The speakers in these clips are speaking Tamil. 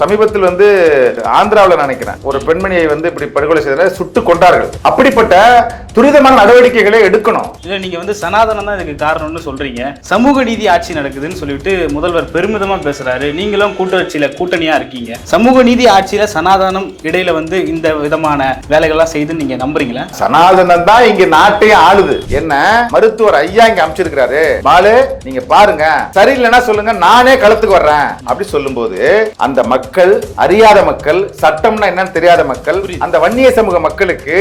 சமீபத்தில் வந்து ஆந்திராவில் நினைக்கிறேன். ஒரு பெண்மணியை வந்து இப்படி படுகொலை செய்தனர் சுட்டு கொண்டார்கள் அப்படிப்பட்ட துரிதமான நடவடிக்கைகளை எடுக்கணும். இல்ல நீங்க வந்து சனாதனம் தான் இதுக்கு காரணம்னு சொல்றீங்க. சமூக நீதி ஆட்சி நடக்குதுன்னு சொல்லிட்டு முதல்வர் பெருமிதமா பேசுறாரு. நீங்களும் கூட்டணியில கூட்டணியா இருக்கீங்க. சமூக நீதி ஆட்சியில சனாதனம் இடையில வந்து இந்த விதமான வேலைகள்லாம் செய்துன்னு நீங்க நம்புறீங்களா? சனாதனம் தான் இங்க நாட்டையும் ஆளுது. என்ன? மருத்துவர் ஐயா இங்க அமைச்சிருக்கிறாரு பாலு நீங்க பாருங்க. சரியில்லைன்னா சொல்லுங்க நானே களத்துக்கு வர்றேன். அப்படி சொல்லும்போது அந்த மக்கள் அறியாத மக்கள் சட்டம்னா என்னன்னு தெரியாத மக்கள் அந்த வன்னிய சமூக மக்களுக்கு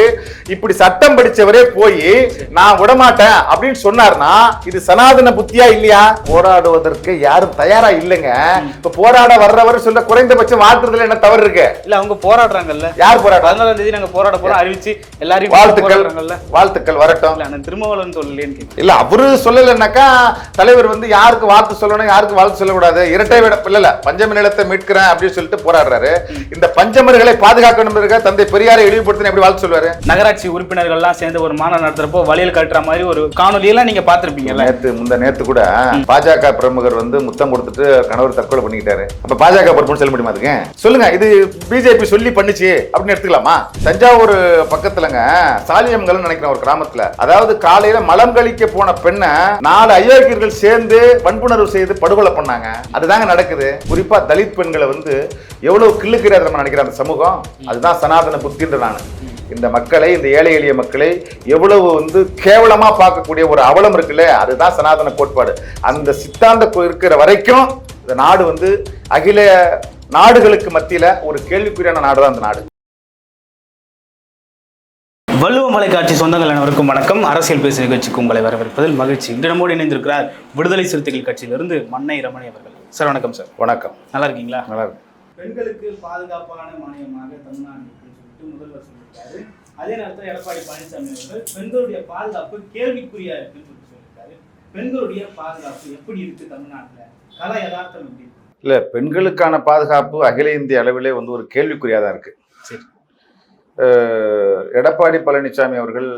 இப்படி சட்டம் படிச்சவரே போய் நான் விடமாட்டேன் அப்படின்னு சொன்னார்னா இது சனாதன புத்தியா இல்லையா? போராடுவதற்கு யாரும் தயாரா இல்லைங்க. இப்ப போராட வர்றவர் சொல்ல குறைந்தபட்சம் வாழ்த்துறதுல என்ன தவறு இருக்கு? இல்ல அவங்க போராடுறாங்கல்ல. யார் போராடுறா? பதினாலாம் தேதி நாங்க போராட போறோம். அறிவிச்சு எல்லாரையும் வாழ்த்துக்கள். வாழ்த்துக்கள் வரட்டும். திருமாவளவன் சொல்லலேன்னு. இல்ல அவரு சொல்லலைன்னாக்கா தலைவர் வந்து யாருக்கு வாழ்த்து சொல்லணும் யாருக்கு வாழ்த்து சொல்லக்கூடாது? இரட்டை விட இல்ல பஞ்சம நிலத்தை மீட்கிறேன் அப்படின்னு சொல்லிட்டு போராடுறாரு. இந்த பஞ்சமர்களை பாதுகாக்கணும் இருக்க தந்தை பெரியாரை இழிவுபடுத்தின எப்படி வாழ்த்து சொல்லுவாரு? நகராட்சி உறுப்பினர்கள்லாம் சேர்ந்து ஒரு மாநாடு நடத்துறப்போ வழியில் கட்டுற மாதிரி ஒரு காணொலி எல்லாம் நீங்க பாத்திருப்பீங்கல்ல நேத்து முந்த நேத்து கூட பாஜக பிரமுகர் வந்து முத்தம் கொடுத்துட்டு கணவர் தற்கொலை பண்ணிக்கிட்டாரு. அப்ப பாஜக பொறுப்புன்னு சொல்ல முடியுமா அதுக்கு? சொல்லுங்க இது பிஜேபி சொல்லி பண்ணுச்சு அப்படின்னு எடுத்துக்கலாமா? தஞ்சாவூர் பக்கத்துலங்க சாலியம்கள்னு நினைக்கிறேன் ஒரு கிராமத்துல. அதாவது காலையில மலம் கழிக்க போன பெண்ணை நாலு அயோக்கியர்கள் சேர்ந்து வன்புணர்வு செய்து படுகொலை பண்ணாங்க. அதுதாங்க நடக்குது. குறிப்பா தலித் பெண்களை வந்து எவ்வளவு கிள்ளுக்கிறார் நம்ம நினைக்கிற அந்த சமூகம்? அதுதான் சனாதன புத்தின்ற நான் இந்த மக்களை இந்த ஏழை எளிய மக்களை எவ்வளவு வந்து கேவலமா பார்க்கக்கூடிய ஒரு அவலம் இருக்குல்ல? அதுதான் சனாதன கோட்பாடு. அந்த சித்தாந்த இருக்கிற வரைக்கும் இந்த நாடு வந்து அகில நாடுகளுக்கு மத்தியில ஒரு கேள்விக்குறியான நாடு தான் அந்த நாடு. வள்ளுவ மலைக்காட்சி சொந்தங்கள் அனைவருக்கும் வணக்கம். அரசியல் பேசு நிகழ்ச்சிக்கு உங்களை வரவேற்பதில் மகிழ்ச்சி. இன்று நம்மோடு இணைந்திருக்கிறார் விடுதலை சிறுத்தைகள் கட்சியிலிருந்து மன்னை ரமணி அவர்கள். சார் வணக்கம் சார். வணக்கம். நல்லா இருக்கீங்களா? நல்லா இருக்கு பெண்களுக்கு பாதுகாப்பான மாநிலமாக தமிழ்நாடு இருக்குன்னு சொல்லிட்டு முதல்வர் சொல்லியிருக்காரு. அதே நேரத்தில் எடப்பாடி பழனிசாமி அவர்கள் பெண்களுடைய பாதுகாப்பு கேள்விக்குறியா இருக்குன்னு சொல்லிட்டு சொல்லியிருக்காரு. பெண்களுடைய பாதுகாப்பு எப்படி இருக்கு தமிழ்நாட்டில்? கல யதார்த்தம் எப்படி இல்ல பெண்களுக்கான பாதுகாப்பு அகில இந்திய அளவிலே வந்து ஒரு கேள்விக்குறியா தான் இருக்கு. சரி. எடப்பாடி பழனிசாமி அவர்கள்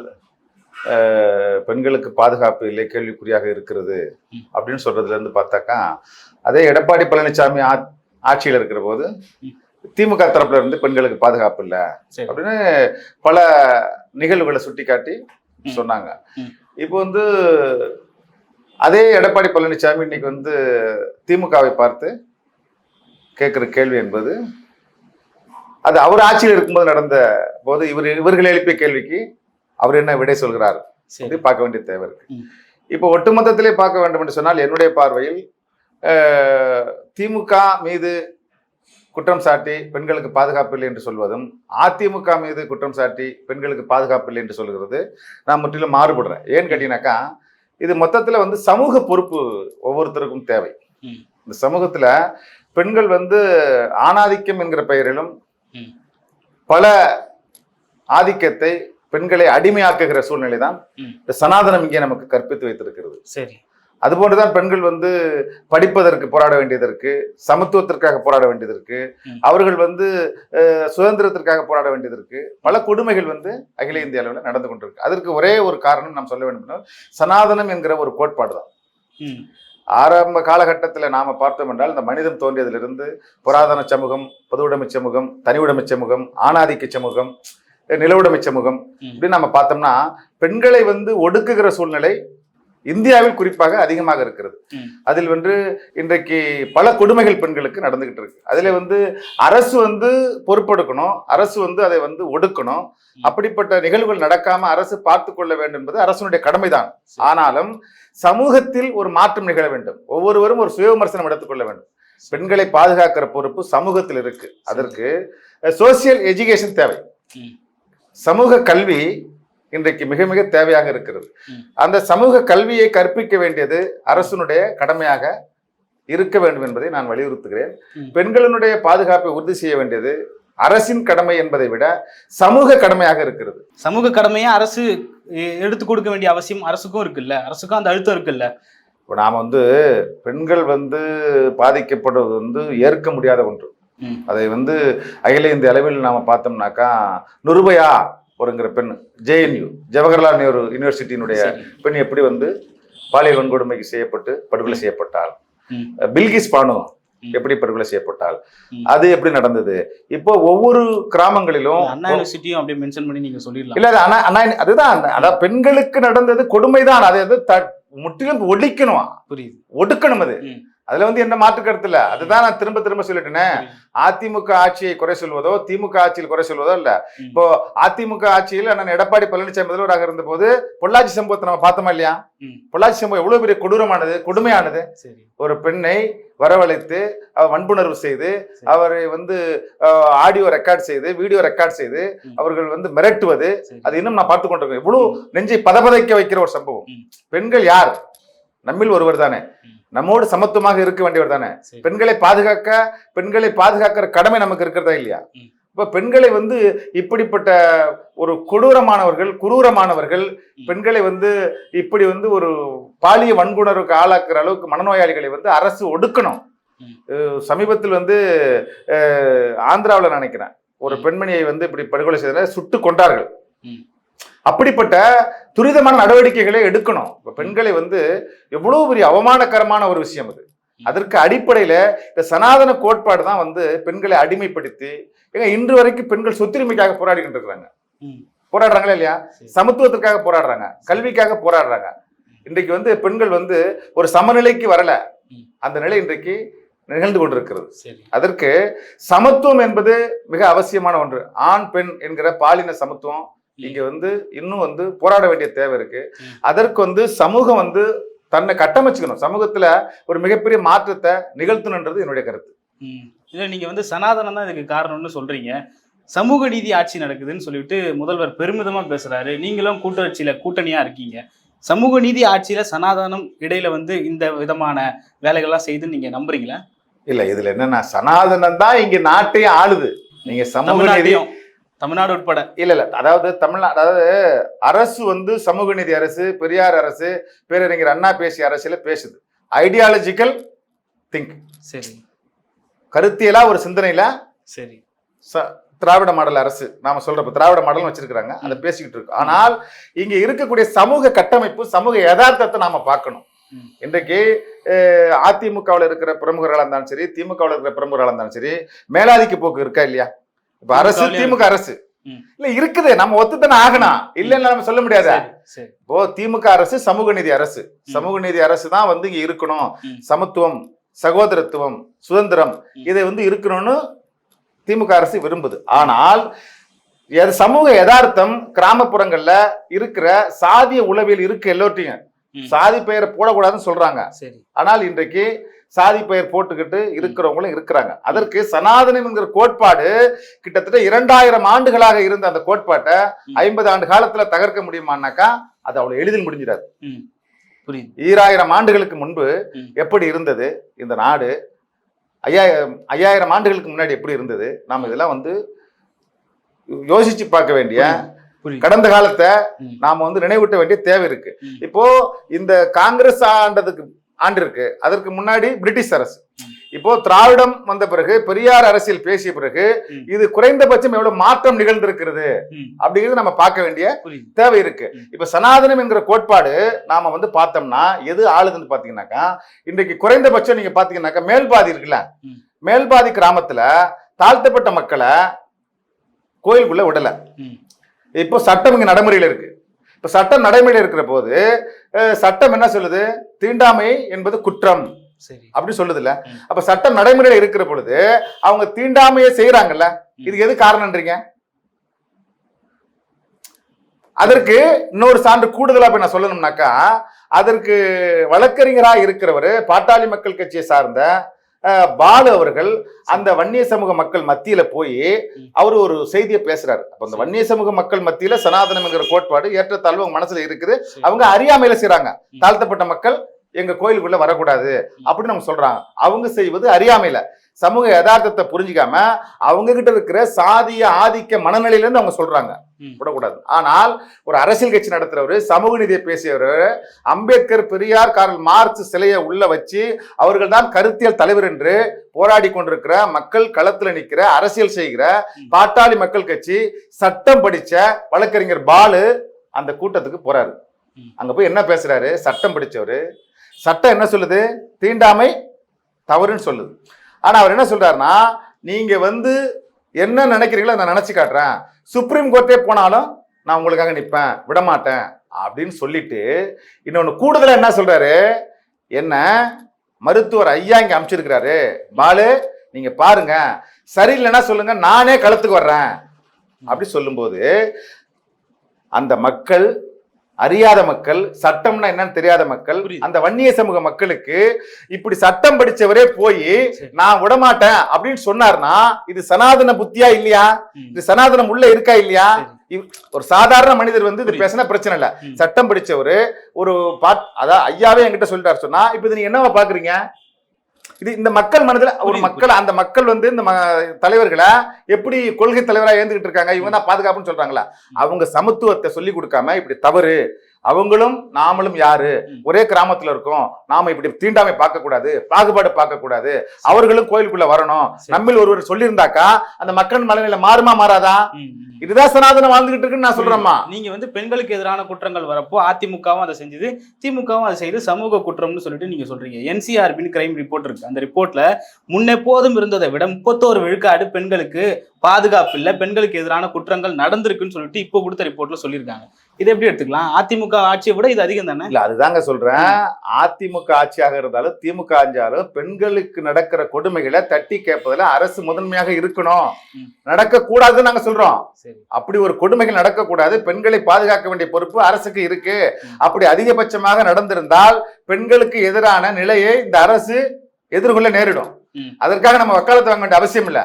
பெண்களுக்கு பாதுகாப்பு இல்லை கேள்விக்குறியாக இருக்கிறது. அப்படின்னு சொல்றதுல இருந்து பார்த்தாக்கா அதே எடப்பாடி பழனிசாமி ஆட்சியில் இருக்கிற போது. திமுக தரப்புல இருந்து பெண்களுக்கு பாதுகாப்பு இல்லை அப்படின்னு பல நிகழ்வுகளை சுட்டிக்காட்டி. சொன்னாங்க. இப்போ வந்து அதே எடப்பாடி பழனிசாமி இன்னைக்கு வந்து திமுகவை பார்த்து கேட்குற கேள்வி என்பது அது அவர் ஆட்சியில் இருக்கும்போது நடந்த போது இவர் இவர்கள் எழுப்பிய கேள்விக்கு அவர் என்ன விடை சொல்கிறார் அப்படி பார்க்க வேண்டிய தேவை இருக்கு. இப்போ ஒட்டுமொத்தத்திலே பார்க்க வேண்டும் என்று சொன்னால் என்னுடைய பார்வையில் திமுக மீது குற்றம் சாட்டி பெண்களுக்கு பாதுகாப்பு இல்லை என்று சொல்வதும் அதிமுக மீது குற்றம் சாட்டி பெண்களுக்கு பாதுகாப்பு இல்லை என்று சொல்கிறது நான் முற்றிலும் மாறுபடுறேன் ஏன்னு கேட்டீங்கன்னாக்கா இது மொத்தத்தில் வந்து சமூக பொறுப்பு ஒவ்வொருத்தருக்கும் தேவை. இந்த சமூகத்தில் பெண்கள் வந்து ஆணாதிக்கம் என்கிற பெயரிலும். பல ஆதிக்கத்தை பெண்களை அடிமையாக்குகிற சூழ்நிலை தான். இந்த சனாதனம் இங்கே நமக்கு கற்பித்து வைத்திருக்கிறது சரி அதுபோன்றுதான் பெண்கள் வந்து படிப்பதற்கு போராட வேண்டியதற்கு சமத்துவத்திற்காக போராட வேண்டியதற்கு ம். அவர்கள் வந்து சுதந்திரத்திற்காக போராட வேண்டியதற்கு பல கொடுமைகள் வந்து அகில இந்திய அளவில் நடந்து கொண்டிருக்கு. அதற்கு ஒரே ஒரு காரணம் நாம் சொல்ல வேண்டும் என்றால் சனாதனம் என்கிற ஒரு கோட்பாடு தான். ஆரம்ப காலகட்டத்தில் நாம பார்த்தோம் என்றால் இந்த மனிதன் தோன்றியதிலிருந்து புராதன சமூகம் பொதுவுடைமை சமூகம் தனியுடைமை சமூகம் ஆணாதிக்க சமூகம் நிலவுடைமை சமூகம் ம். இப்படி நம்ம பார்த்தோம்னா பெண்களை வந்து ஒடுக்குகிற சூழ்நிலை இந்தியாவில் குறிப்பாக அதிகமாக இருக்கிறது. அதில் வந்து இன்றைக்கு பல கொடுமைகள் பெண்களுக்கு நடந்துகிட்டு இருக்கு. அதுல வந்து அரசு வந்து பொறுப்பெடுக்கணும். அரசு வந்து அதை வந்து ஒடுக்கணும். அப்படிப்பட்ட நிகழ்வுகள் நடக்காம அரசு பார்த்து கொள்ள வேண்டும் என்பது அரசனுடைய கடமைதான். ஆனாலும் சமூகத்தில் ஒரு மாற்றம் நிகழ வேண்டும். ஒவ்வொருவரும் ஒரு சுய விமர்சனம் எடுத்துக்கொள்ள வேண்டும். பெண்களை பாதுகாக்கிற பொறுப்பு சமூகத்தில் இருக்கு. அதற்கு சோசியல் எஜுகேஷன் தேவை. சமூக கல்வி இன்றைக்கு மிக மிக தேவையாக இருக்கிறது. அந்த சமூக கல்வியை கற்பிக்க வேண்டியது அரசனுடைய கடமையாக இருக்க வேண்டும் என்பதை நான் வலியுறுத்துகிறேன். பெண்களினுடைய பாதுகாப்பை உறுதி செய்ய வேண்டியது அரசின் கடமை என்பதை விட சமூக கடமையாக இருக்கிறது சமூக கடமையை அரசு எடுத்து கொடுக்க வேண்டிய அவசியம் அரசுக்கும் இருக்குல்ல அரசுக்கும் அந்த அழுத்தம் இருக்குல்ல இப்போ நாம் வந்து பெண்கள் வந்து பாதிக்கப்படுவது வந்து ஏற்க முடியாத ஒன்று. அதை வந்து அகில இந்திய அளவில் நாம் பார்த்தோம்னாக்கா நிருபயா ஒருங்கிற பெண் ஜேஎன்யூ ஜவஹர்லால் நேரு யூனிவர்சிட்டியினுடைய. பெண் எப்படி வந்து பாலியல் வன்கொடுமைக்கு செய்யப்பட்டு படுகொலை செய்யப்பட்டாள் ம். பில்கிஸ் பானு. எப்படி படுகொலை செய்யப்பட்டால். அது எப்படி நடந்தது இப்போ ஒவ்வொரு கிராமங்களிலும் அண்ணா யூனிவர்சிட்டியும் அப்படியே மென்ஷன் பண்ணி நீங்க சொல்லிடலாம் இல்ல அண்ணா அண்ணா அதுதான் அதாவது பெண்களுக்கு நடந்தது கொடுமைதான் அதை முற்றிலும் ஒழிக்கணும் புரியுது ஒடுக்கணும் அது. அதுல வந்து என்ன மாற்று கருத்து இல்ல அதுதான் நான் திரும்ப திரும்ப சொல்லிட்டேனே. அதிமுக ஆட்சியை குறை சொல்வதோ திமுக ஆட்சியில் குறை சொல்வதோ இல்ல. இப்போ அதிமுக ஆட்சியில் அண்ணன் எடப்பாடி பழனிசாமி முதல்வராக இருந்த போது பொள்ளாச்சி சம்பவத்தை நம்ம பார்த்தோமா இல்லையா. பொள்ளாச்சி சம்பவம் எவ்வளவு பெரிய கொடூரமானது கொடுமையானது ஒரு பெண்ணை வரவழைத்து அவர் வன்புணர்வு செய்து. அவரை வந்து ஆடியோ ரெக்கார்ட் செய்து வீடியோ ரெக்கார்ட் செய்து. அவர்கள் வந்து மிரட்டுவது அது இன்னும் நான் பார்த்து கொண்டிருக்கேன் இவ்வளவு நெஞ்சை பதபதைக்க வைக்கிற ஒரு சம்பவம். பெண்கள் யார் நம்மில் ஒருவர் தானே. நம்மோடு சமத்துவமாக இருக்க வேண்டியவர் தானே பெண்களை பாதுகாக்க பெண்களை பாதுகாக்கிற கடமை நமக்கு இருக்கிறதா இல்லையா. இப்ப பெண்களை வந்து இப்படிப்பட்ட ஒரு கொடூரமானவர்கள் குரூரமானவர்கள். பெண்களை வந்து இப்படி வந்து ஒரு பாலிய வன்புணர்வுக்கு ஆளாக்குற அளவுக்கு மனநோயாளிகளை வந்து அரசு ஒடுக்கணும் சமீபத்தில் வந்து ஆந்திராவில் நினைக்கிறேன் ஒரு. பெண்மணியை வந்து இப்படி படுகொலை செய்த சுட்டு கொண்டார்கள். அப்படிப்பட்ட துரிதமான நடவடிக்கைகளை எடுக்கணும். இப்ப பெண்களை வந்து எவ்வளவு பெரிய அவமானகரமான ஒரு விஷயம் அது. அதற்கு அடிப்படையில இந்த சனாதன கோட்பாடு தான் வந்து பெண்களை அடிமைப்படுத்தி ஏங்க இன்று வரைக்கும் பெண்கள் சொத்துரிமைக்காக போராடிக்கிட்டு இருக்கிறாங்க. போராடுறாங்களா இல்லையா. சமத்துவத்திற்காக போராடுறாங்க. கல்விக்காக போராடுறாங்க. இன்றைக்கு வந்து பெண்கள் வந்து ஒரு சமநிலைக்கு வரல. அந்த நிலை இன்றைக்கு நிகழ்ந்து கொண்டிருக்கிறது. அதற்கு சமத்துவம் என்பது மிக அவசியமான ஒன்று. ஆண் பெண் என்கிற பாலின சமத்துவம் இங்க வந்து இன்னும் வந்து போராட வேண்டிய தேவை இருக்கு. அதற்கு வந்து சமூகம் வந்து தன்னை கட்டமைச்சுக்கணும். சமூகத்துல ஒரு மிகப்பெரிய மாற்றத்தை நிகழ்த்தணுன்றது என்னுடைய கருத்து. இல்ல நீங்க வந்து சனாதனம் தான் இதுக்கு காரணம்னு சொல்றீங்க. சமூக நீதி ஆட்சி நடக்குதுன்னு சொல்லிட்டு முதல்வர் பெருமிதமா பேசுறாரு. நீங்களும் கூட்டணியில கூட்டணியா இருக்கீங்க. சமூக நீதி ஆட்சியில சனாதனம் இடையில வந்து இந்த விதமான வேலைகள்லாம் செய்து நீங்க நம்புறீங்களா? இல்ல இதுல என்னன்னா சனாதனம் தான் இங்க நாட்டையும் ஆளுது. நீங்க சமூக நீதி தமிழ்நாட்டையும். தமிழ்நாடு உட்பட. இல்ல இல்ல. அதாவது தமிழ்நாடு அதாவது அரசு வந்து சமூக நீதி அரசு பெரியார் அரசு பேரறிஞர் அண்ணா பேசிய அரசியல பேசுது. ஐடியாலஜிக்கல் திங்க் சரி. கருத்தியலா ஒரு சிந்தனையில சரி. திராவிட மாடல் அரசு நாம சொல்றப்ப திராவிட மாடல் வச்சிருக்கிறாங்க. அதை பேசிக்கிட்டு இருக்கோம் ஆனால் இங்க இருக்கக்கூடிய சமூக கட்டமைப்பு சமூக யதார்த்தத்தை நாம பார்க்கணும். இன்றைக்கு அதிமுகவில் இருக்கிற பிரமுகர்களாக இருந்தாலும் சரி திமுகவில் இருக்கிற பிரமுகர்களாக இருந்தாலும் சரி மேலாதிக்க போக்கு இருக்கா இல்லையா? இப்ப அரசு திமுக அரசு. இல்ல இருக்குது நம்ம ஒத்துத்தானே ஆகணும். இல்லைன்னு நம்ம சொல்ல முடியாத? இப்போ திமுக அரசு சமூக நீதி அரசு. சமூக நீதி அரசு தான் வந்து இங்க இருக்கணும். சமத்துவம் சகோதரத்துவம் சுதந்திரம். இதை வந்து இருக்கணும்னு திமுக அரசு விரும்புது. ஆனால் சமூக யதார்த்தம் கிராமப்புறங்கள்ல இருக்கிற சாதிய உளவியல் இருக்கு எல்லோர்ட்டையும். சாதி பெயரை போடக்கூடாதுன்னு சொல்றாங்க. ஆனால் இன்றைக்கு சாதி பெயர் போட்டுக்கிட்டு இருக்கிறவங்களும் இருக்கிறாங்க. அதற்கு சனாதனம் என்கிற கோட்பாடு கிட்டத்தட்ட இரண்டாயிரம் ஆண்டுகளாக இருந்த அந்த கோட்பாட்டை. ஐம்பது ஆண்டு காலத்துல தகர்க்க முடியுமானாக்கா அது அவ்வளவு எளிதில் முடிஞ்சிடாது. ஈராயிரம் ஆண்டுகளுக்கு முன்பு. எப்படி இருந்தது? இந்த நாடு ஐயாயிரம் ஐயாயிரம் ஆண்டுகளுக்கு முன்னாடி எப்படி இருந்தது? நாம் இதெல்லாம் வந்து யோசிச்சு பார்க்க வேண்டிய கடந்த காலத்தை. நாம வந்து நினைவூட்ட வேண்டிய தேவை இருக்கு. இப்போ இந்த காங்கிரஸ் ஆண்டதுக்கு ஆண்டு இருக்கு அதற்கு முன்னாடி பிரிட்டிஷ் அரசு. இப்போ திராவிடம் வந்த பிறகு பெரியார் அரசியல் பேசிய பிறகு. இது குறைந்தபட்சம் எவ்வளவு மாற்றம் நிகழ்ந்திருக்கிறது அப்படிங்கிறது நம்ம பார்க்க வேண்டிய தேவை இருக்கு. இப்ப சனாதனம் என்கிற கோட்பாடு நாம வந்து பார்த்தோம்னா எது ஆளுதுன்னு பாத்தீங்கன்னாக்கா இன்றைக்கு குறைந்தபட்சம் நீங்க பாத்தீங்கன்னாக்கா மேல்பாதி இருக்குல்ல. மேல்பாதி கிராமத்துல தாழ்த்தப்பட்ட மக்களை கோயிலுக்குள்ள விடல இப்போ சட்டம் இங்க நடைமுறையில இருக்கு இப்ப சட்டம் நடைமுறையில இருக்கிற போது சட்டம் என்ன சொல்லுது? தீண்டாமை என்பது குற்றம். சரி. அப்படி சொல்லுதுல்ல. அப்ப சட்டம் நடைமுறையில இருக்கிற பொழுது அவங்க தீண்டாமையை செய்யறாங்கல்ல இதுக்கு எது காரணம்ன்றீங்க? அதற்கு இன்னொரு சான்று கூடுதலா போய் நான் சொல்லணும்னாக்கா அதற்கு வழக்கறிஞரா இருக்கிறவர் பாட்டாளி மக்கள் கட்சியை சார்ந்த பாலு அவர்கள் அந்த வன்னிய சமூக மக்கள் மத்தியில போய். அவர் ஒரு செய்தியை பேசுறாரு. அப்ப அந்த வன்னிய சமூக மக்கள் மத்தியில சனாதனம்ங்கிற கோட்பாடு ஏற்றத்தாழ்வு அவங்க மனசுல இருக்குது. அவங்க அறியாமையில செய்றாங்க. ம். தாழ்த்தப்பட்ட மக்கள் எங்க கோயிலுக்குள்ள வரக்கூடாது அப்படின்னு அவங்க சொல்றாங்க. அவங்க செய்வது அறியாமையில. சமூக யதார்த்தத்தை புரிஞ்சுக்காம அவங்க கிட்ட இருக்கிற சாதிய ஆதிக்க மனநிலையில இருந்து அவங்க சொல்றாங்க. விடக்கூடாது. ஆனால் ஒரு அரசியல் கட்சி நடத்துறவர் சமூக நீதியை பேசியவர் அம்பேத்கர் பெரியார் கார்ல் மார்க்ஸ் சிலையை உள்ள வச்சு அவர்கள் தான் கருத்தியல் தலைவர் என்று போராடி கொண்டிருக்கிற மக்கள் களத்துல நிக்கிற அரசியல் செய்கிற. பாட்டாளி மக்கள் கட்சி சட்டம் படிச்ச வழக்கறிஞர் பாலு அந்த கூட்டத்துக்கு போறாரு. அங்க போய் என்ன பேசுறாரு? சட்டம் படிச்சவரு. சட்டம் என்ன சொல்லுது? தீண்டாமை தவறுன்னு சொல்லுது. ஆனால் அவர் என்ன சொல்கிறாருன்னா நீங்கள் வந்து என்ன நினைக்கிறீங்களோ அதை நான் நினச்சி காட்டுறேன். சுப்ரீம் கோர்ட்டே போனாலும் நான் உங்களுக்காக நிற்பேன். விட மாட்டேன் அப்படின்னு சொல்லிட்டு இன்னொன்று கூடுதலாக என்ன சொல்கிறாரு என்ன? மருத்துவர் ஐயா இங்கே அமைச்சிருக்கிறாரு பாலு நீங்கள் பாருங்க. சரியில்லைன்னா சொல்லுங்க நானே களத்துக்கு வர்றேன். அப்படி சொல்லும்போது அந்த மக்கள் அறியாத மக்கள் சட்டம்னா என்னன்னு தெரியாத மக்கள். அந்த வன்னிய சமூக மக்களுக்கு இப்படி சட்டம் படிச்சவரே போய். நான் விடமாட்டேன் அப்படின்னு சொன்னார்னா இது சனாதன புத்தியா இல்லையா. இது சனாதனம் உள்ள இருக்கா இல்லையா ஒரு சாதாரண மனிதர் வந்து இது. பேசினா பிரச்சனை இல்ல. சட்டம் படிச்சவரு ஒரு பாட் அதான் ஐயாவே என்கிட்ட சொல்லிட்டாரு சொன்னா இப்ப இது நீங்க என்னவா பாக்குறீங்க இது இந்த மக்கள் மனதுல ஒரு மக்கள் அந்த மக்கள் வந்து இந்த தலைவர்களை எப்படி கொள்கை தலைவரா ஏந்துகிட்டு இருக்காங்க? இவங்க தான் பாதுகாப்புன்னு சொல்றாங்களா? அவங்க சமத்துவத்தை சொல்லி கொடுக்காம இப்படி தவறு அவங்களும் நாமளும் யாரு. ஒரே கிராமத்துல இருக்கோம். நாம இப்படி தீண்டாமை பார்க்க கூடாது பாகுபாடு பார்க்க கூடாது அவர்களும் கோயிலுக்குள்ள வரணும். நம்மில் ஒருவர் சொல்லியிருந்தாக்கா அந்த மக்கள் மனநிலை மாறுமா மாறாதா. இதுதான் சனாதனம் வாழ்ந்துகிட்டு இருக்குன்னு நான் சொல்றேம்மா. நீங்க வந்து பெண்களுக்கு எதிரான குற்றங்கள் வரப்போ அதிமுகவும் அதை செஞ்சது. திமுகவும் அதை செய்து சமூக குற்றம்னு சொல்லிட்டு நீங்க சொல்றீங்க. என்சிஆர்பின்னு கிரைம் ரிப்போர்ட் இருக்கு. அந்த ரிப்போர்ட்ல முன்னெப்போதும் இருந்ததை விட முப்பத்தோரு விழுக்காடு பெண்களுக்கு பாதுகாப்பு இல்ல பெண்களுக்கு எதிரான குற்றங்கள் நடந்திருக்குன்னு சொல்லிட்டு இப்போ கொடுத்த ரிப்போர்ட்ல சொல்லியிருக்காங்க. இதை எப்படி எடுத்துக்கலாம்? அதிமுக ஆட்சியை விட இது அதிகம் தானே? இல்ல அதுதாங்க சொல்றேன். அதிமுக ஆட்சியாக இருந்தாலும் திமுக ஆட்சியாலும் பெண்களுக்கு நடக்கிற கொடுமைகளை தட்டி கேட்பதுல அரசு முதன்மையாக இருக்கணும். நடக்க கூடாதுன்னு நாங்க சொல்றோம். சரி. அப்படி ஒரு கொடுமைகள் நடக்கக்கூடாது. பெண்களை பாதுகாக்க வேண்டிய பொறுப்பு அரசுக்கு இருக்கு. அப்படி அதிகபட்சமாக நடந்திருந்தால் பெண்களுக்கு எதிரான நிலையை இந்த அரசு எதிர்கொள்ள நேரிடும். அதற்காக நம்ம வக்காலத்து வாங்க வேண்டிய அவசியம் இல்ல.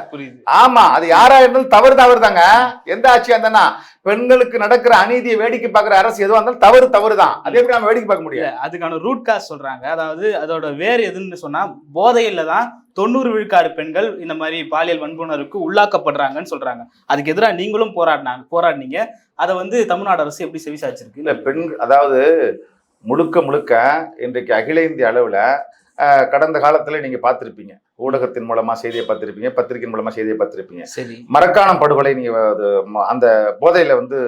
ஆமா அது யாரா இருந்தாலும் தவறு தவறு தாங்க. எந்த ஆட்சியா இருந்தா பெண்களுக்கு நடக்கிற அநீதியை வேடிக்கை பார்க்கிற அரசு எதுவா இருந்தாலும் தவறு தவறு தான். அதே எப்படி நம்ம வேடிக்கை பார்க்க இல்ல அதுக்கான ரூட் காஸ் சொல்றாங்க. அதாவது அதோட வேர் எதுன்னு சொன்னா போதையில தான் தொண்ணூறு விழுக்காடு பெண்கள் இந்த மாதிரி பாலியல் வன்புணர்வுக்கு உள்ளாக்கப்படுறாங்கன்னு சொல்றாங்க. அதுக்கு எதிராக நீங்களும் போராடினாங்க போராடினீங்க. அதை வந்து தமிழ்நாடு அரசு எப்படி செவிசாச்சிருக்கு இல்ல பெண் அதாவது முழுக்க முழுக்க இன்றைக்கு அகில இந்திய அளவுல கடந்த காலத்துல நீங்க பார்த்திருப்பீங்க. ஊடகத்தின் மூலமா செய்தியை பார்த்திருப்பீங்க பத்திரிகையின் மூலமா செய்தியை பார்த்திருப்பீங்க. சரி. மரக்காணம் படுகொலை நீங்க அந்த போதையில வந்து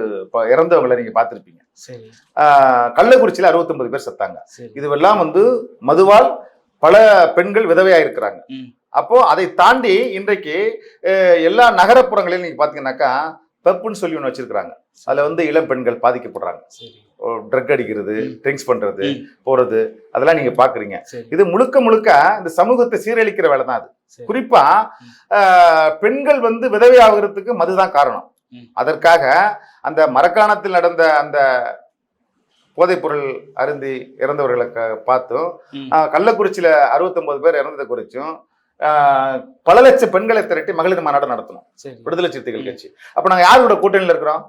இறந்தவங்களை நீங்க பார்த்திருப்பீங்க. சரி. கள்ளக்குறிச்சியில 69 பேர் செத்தாங்க. இதுவெல்லாம் வந்து மதுவால் பல பெண்கள் விதவையா இருக்கிறாங்க. அப்போ அதை தாண்டி இன்றைக்கு எல்லா நகரப்புறங்களிலும் நீங்க பாத்தீங்கன்னாக்கா பெப்புன்னு சொல்லி ஒன்று வச்சிருக்கிறாங்க. அதுல வந்து இளம் பெண்கள் பாதிக்கப்படுறாங்க. ட்ரக் அடிக்கிறது. ட்ரிங்க்ஸ் பண்றது ம். போறது அதெல்லாம் நீங்க பாக்குறீங்க. சரி. இது முழுக்க முழுக்க இந்த சமூகத்தை சீரழிக்கிற வேலை தான் அது. சரி. குறிப்பா ஆஹ், பெண்கள் வந்து விதவையாகிறதுக்கு மதுதான் காரணம். அதற்காக அந்த மரக்காணத்தில் நடந்த அந்த போதைப்பொருள் அருந்தி இறந்தவர்களை பார்த்தும். கள்ளக்குறிச்சியில 69 பேர் இறந்ததை குறிச்சும் ஆஹ், பல லட்சம் பெண்களை திரட்டி மகளிர் மாநாடு நடத்தணும். விடுதலை சிறுத்தைகள் கட்சி. அப்ப நாங்க யாரோட கூட்டணியில இருக்கிறோம்.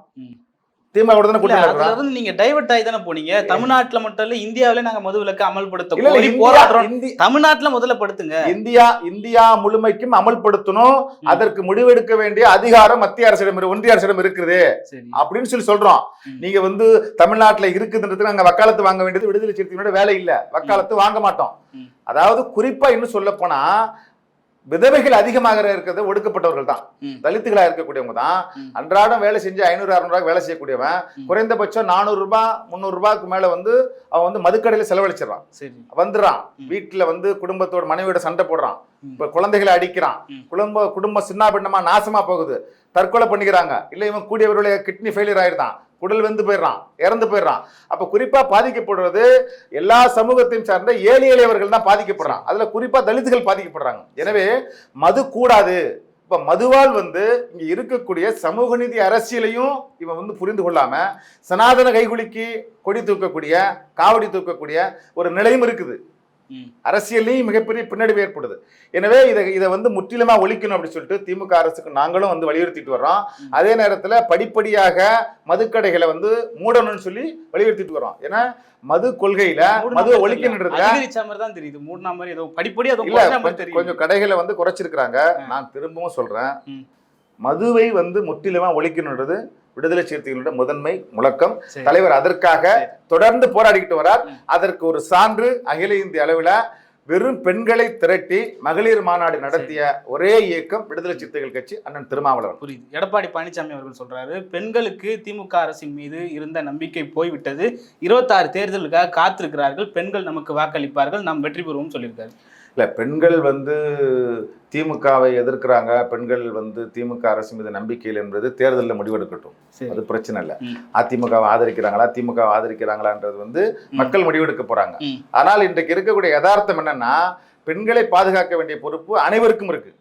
திமுக கூட தானே இருக்கிறோம் இருந்து நீங்க டைவர்ட் ஆகி தானே போனீங்க? தமிழ்நாட்டுல மட்டும் இல்ல இந்தியாவிலே நாங்க மது விலக்கு அமல்படுத்த இல்ல, இல்ல, கோரி இந்தியா- போராடுறோம். தமிழ்நாட்டுல முதல்ல படுத்துங்க. இந்தியா இந்தியா முழுமைக்கும் அமல்படுத்தணும். அதற்கு முடிவெடுக்க வேண்டிய அதிகாரம் மத்திய அரசிடம் ஒன்றிய அரசிடம் இருக்குது. அப்படின்னு சொல்லி சொல்றோம். நீங்க வந்து தமிழ்நாட்டுல இருக்குதுன்றதுக்கு நாங்க வக்காலத்து வாங்க வேண்டியது விடுதலை சிறுத்தைகளோட வேலை இல்ல. வக்காலத்து வாங்க மாட்டோம். அதாவது குறிப்பா இன்னும் சொல்ல போனா விதவைகள் அதிகமாக இருக்கிறது ஒடுக்கப்பட்டவர்கள் தான் ம். தலித்துகளா இருக்கக்கூடியவங்க தான். அன்றாடம் வேலை செஞ்சு ஐநூறு அறுநூறு வேலை செய்யக்கூடியவன். குறைந்தபட்சம் நானூறு ரூபாய் முந்நூறு ரூபாய்க்கு மேல வந்து அவன் வந்து மதுக்கடையில செலவழிச்சிடறான் சரி வந்துடுறான். வீட்டுல வந்து குடும்பத்தோட மனைவியோட சண்டை போடுறான். இப்ப குழந்தைகளை அடிக்கிறான். குடும்ப குடும்பம் சின்ன பின்னமா நாசமா போகுது தற்கொலை பண்ணிக்கிறாங்க இல்ல இவன் கூடியவருடைய கிட்னி ஃபெயிலியர் ஆயிருந்தான் உடல் வெந்து போயிடுறான் இறந்து போயிடுறான். அப்போ குறிப்பாக பாதிக்கப்படுறது எல்லா சமூகத்தையும் சார்ந்த ஏழை எளியவர்கள் தான் பாதிக்கப்படுறான் அதில் குறிப்பாக தலித்துகள் பாதிக்கப்படுறாங்க. எனவே மது கூடாது. இப்போ மதுவால் வந்து இங்கே இருக்கக்கூடிய சமூக நீதி அரசியலையும் இவன் வந்து புரிந்து கொள்ளாமல் சனாதன கைகுலுக்கி கொடி தூக்கக்கூடிய காவடி தூக்கக்கூடிய ஒரு நிலையும் இருக்குது. ம். அரசியல்லையும் மிகப்பெரிய பின்னடைவு ஏற்படுது எனவே இதை இதை வந்து முற்றிலுமா ஒழிக்கணும் அப்படின்னு சொல்லிட்டு திமுக அரசுக்கு நாங்களும் வந்து வலியுறுத்திட்டு வர்றோம். அதே நேரத்துல படிப்படியாக மதுக்கடைகளை வந்து மூடணும்னு சொல்லி வலியுறுத்திட்டு வர்றோம் ஏன்னா மது கொள்கையில மாதிரி ஒழிக்கணுன்றதுல தான் தெரியுது மூடின மாதிரி ஏதோ படிப்படி ஏதோ இல்ல குறைஞ்ச மாதிரி கொஞ்சம் கடைகளை வந்து குறைச்சிருக்கிறாங்க. நான் திரும்பவும் சொல்றேன். மதுவை வந்து முற்றிலுமா ஒழிக்கணுன்றது விடுதலை சிறுத்தைகளோட முதன்மை முழக்கம். தலைவர் அதற்காக. தொடர்ந்து போராடிக்கிட்டு வரார். அதற்கு ஒரு சான்று அகில இந்திய அளவில் வெறும் பெண்களை திரட்டி மகளிர் மாநாடு நடத்திய ஒரே இயக்கம் விடுதலை சிறுத்தைகள் கட்சி அண்ணன் திருமாவளவன். புரியுது. எடப்பாடி பழனிசாமி அவர்கள் சொல்றாரு பெண்களுக்கு திமுக அரசின் மீது இருந்த நம்பிக்கை போய்விட்டது. இருபத்தாறு தேர்தலுக்காக காத்திருக்கிறார்கள். பெண்கள் நமக்கு வாக்களிப்பார்கள். நாம் வெற்றி பெறுவோம் சொல்லியிருக்காரு. இல்ல பெண்கள் வந்து திமுகவை எதிர்க்கிறாங்க. பெண்கள் வந்து திமுக அரசு மீது நம்பிக்கையில் என்பது தேர்தலில் முடிவெடுக்கட்டும். அது பிரச்சனை இல்லை. அதிமுகவை ஆதரிக்கிறாங்களா? திமுக வை ஆதரிக்கிறாங்களான்றது வந்து மக்கள் முடிவெடுக்க போறாங்க. ஆனால் இன்றைக்கு இருக்கக்கூடிய யதார்த்தம் என்னன்னா பெண்களை பாதுகாக்க வேண்டிய பொறுப்பு அனைவருக்கும் இருக்கு.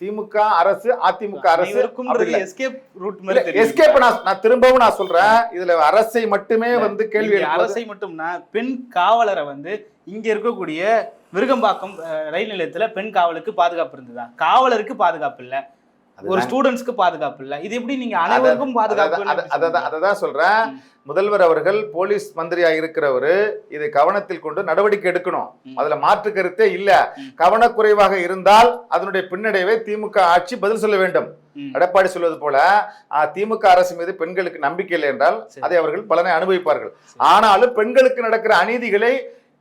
திமுக அரசு அதிமுக அரசு. எஸ்கேப் நான் திரும்பவும் நான் சொல்றேன். இதுல அரசை மட்டுமே வந்து கேள்வி அரசை மட்டும்னா பெண் காவலரை வந்து இங்க இருக்கக்கூடிய விருகம்பாக்கம் ரயில் நிலையத்துல பெண் காவலுக்கு பாதுகாப்பு இருந்ததா காவலருக்கு பாதுகாப்பு இல்ல ஒரு. ஸ்டூடெண்ட்ஸ்க்கு பாதுகாப்பு இல்ல இது எப்படி நீங்க அனைவருக்கும் பாதுகாப்பு அத- அததான் சொல்றேன். முதல்வர் அவர்கள் போலீஸ் மந்திரியா இருக்கிறவரு இதை கவனத்தில் கொண்டு நடவடிக்கை எடுக்கணும். அதுல மாற்று கருத்தே இல்ல. கவனக்குறைவாக இருந்தால் அதனுடைய பின்னடைவை திமுக ஆட்சி பதில் சொல்ல வேண்டும் எடப்பாடி சொல்வது போல திமுக அரசு மீது பெண்களுக்கு நம்பிக்கை இல்லை என்றால். அதை அவர்கள் பலனை அனுபவிப்பார்கள். ஆனாலும் பெண்களுக்கு நடக்கிற அநீதிகளை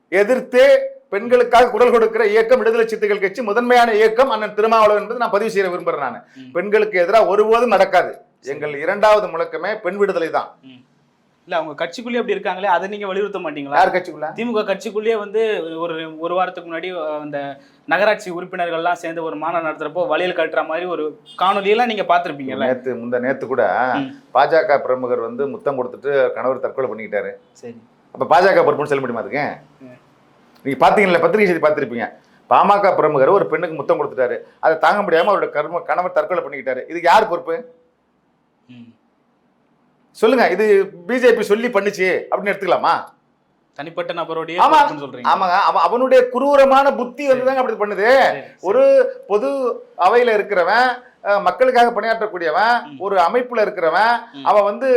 எதிர்த்து பெண்களுக்காக குரல் கொடுக்கிற இயக்கம் விடுதலை சிறுத்தைகள் கட்சி முதன்மையான இயக்கம் அண்ணன் திருமாவளவன் என்பது நான் பதிவு செய்ய விரும்புறேன் நான். பெண்களுக்கு எதிராக ஒருபோதும் நடக்காது. எங்கள் இரண்டாவது முழக்கமே பெண் விடுதலை தான். இல்ல அவங்க கட்சிக்குள்ளே அப்படி இருக்காங்களே அதை நீங்க வலியுறுத்த மாட்டீங்களா? யார் கட்சிக்குள்ள? திமுக கட்சிக்குள்ளேயே வந்து ஒரு ஒரு வாரத்துக்கு முன்னாடி அந்த நகராட்சி உறுப்பினர்கள்லாம் சேர்ந்து ஒரு மாநாடு நடத்துறப்போ வளையல் கட்டுற மாதிரி ஒரு காணொலியெல்லாம் நீங்க பார்த்திருப்பீங்கல்ல? நேத்து முந்த நேத்து கூட. பாஜக பிரமுகர் வந்து முத்தம் கொடுத்துட்டு கணவர் தற்கொலை பண்ணிக்கிட்டாரு. சரி. அப்ப பாஜக பொறுப்புன்னு சொல்ல முடியுமா அதுக்கு? ம். நீங்க பாத்தீங்கல்ல பத்திரிகை செய்தி பார்த்திருப்பீங்க பாமக பிரமுகர் ஒரு பெண்ணுக்கு முத்தம் கொடுத்துட்டாரு அதை தாங்க முடியாம அவரோட கர்ம கணவர் தற்கொலை பண்ணிக்கிட்டாரு இதுக்கு யார் பொறுப்பு ம். சொல்லுங்க இது பிஜேபி சொல்லி பண்ணுச்சு அப்படின்னு எடுத்துக்கலாமா தனிப்பட்ட நபருடைய ஆமாங்க அவன் அவனுடைய குரூரமான புத்தி வந்து தாங்க அப்படி பண்ணுது. ஒரு பொது அவையில இருக்கிறவன் மக்களுக்காக பணியாற்றக்கூடியவன். ஒரு அமைப்புல இருக்கிறவன். அவன் வந்து